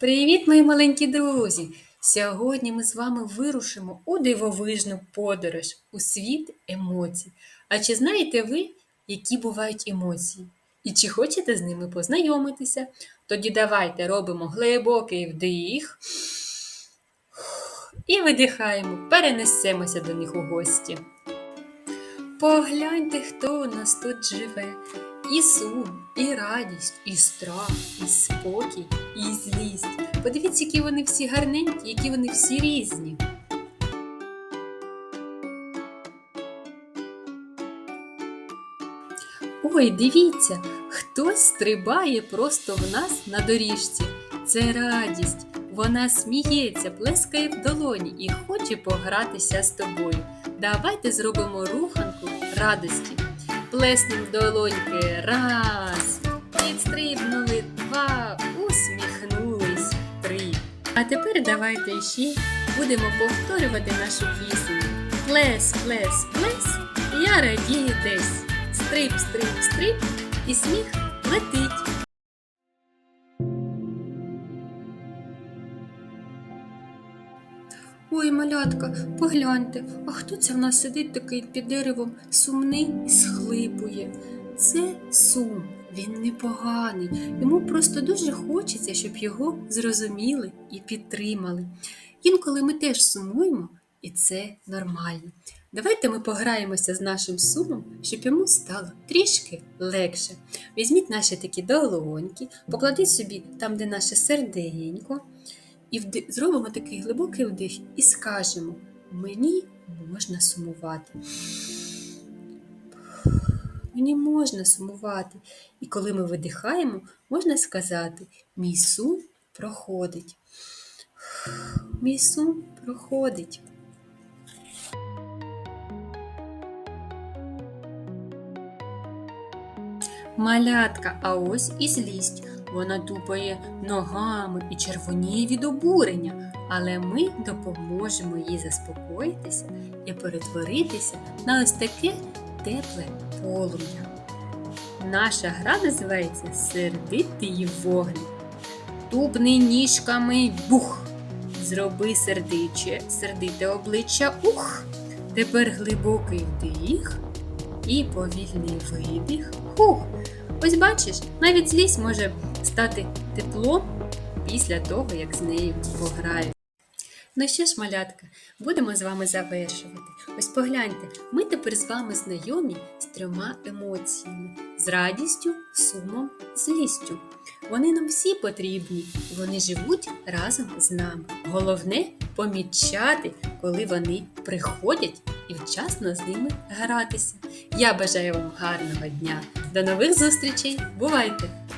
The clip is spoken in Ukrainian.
Привіт, мої маленькі друзі! Сьогодні ми з вами вирушимо у дивовижну подорож у світ емоцій. А чи знаєте ви, які бувають емоції? І чи хочете з ними познайомитися? Тоді давайте робимо глибокий вдих і видихаємо, перенесемося до них у гості. Погляньте, хто у нас тут живе. І сум, і радість, і страх, і спокій, і злість. Подивіться, які вони всі гарненькі, які вони всі різні. Ой, дивіться, хтось стрибає просто в нас на доріжці. Це радість. Вона сміється, плескає в долоні і хоче погратися з тобою. Давайте зробимо руханку радості. Плеснем долоньки раз, підстрибнули два, усміхнулись три. А тепер давайте ще будемо повторювати нашу пісню. Плес, плес, плес, я радію десь. Стрип, стрип, стрип, і сміх летить. Ой, малятка, погляньте, а хто це в нас сидить такий під деревом сумний і схлипує? Це сум, він непоганий. Йому просто дуже хочеться, щоб його зрозуміли і підтримали. Інколи ми теж сумуємо, і це нормально. Давайте ми пограємося з нашим сумом, щоб йому стало трішки легше. Візьміть наші такі долоньки, покладіть собі там, де наше серденько, і вди... зробимо такий глибокий вдих і скажемо: мені можна сумувати. Мені можна сумувати. І коли ми видихаємо, можна сказати: мій сум проходить. Мій сум проходить. Малятка, а ось і злість. Вона тупає ногами і червоніє від обурення, але ми допоможемо їй заспокоїтися і перетворитися на ось таке тепле полум'я. Наша гра називається Сердитий вогник. Тупни ніжками бух. Зроби сердиче, сердите обличчя ух. Тепер глибокий вдих і повільний видих. Хух. Ось бачиш, навіть злість може стати теплом після того, як з нею пограють. Ну що ж, малятка, будемо з вами завершувати. Ось погляньте, ми тепер з вами знайомі з трьома емоціями: з радістю, сумом, злістю. Вони нам всі потрібні, вони живуть разом з нами. Головне помічати, коли вони приходять і вчасно з ними гратися. Я бажаю вам гарного дня! До нових зустрічей! Бувайте!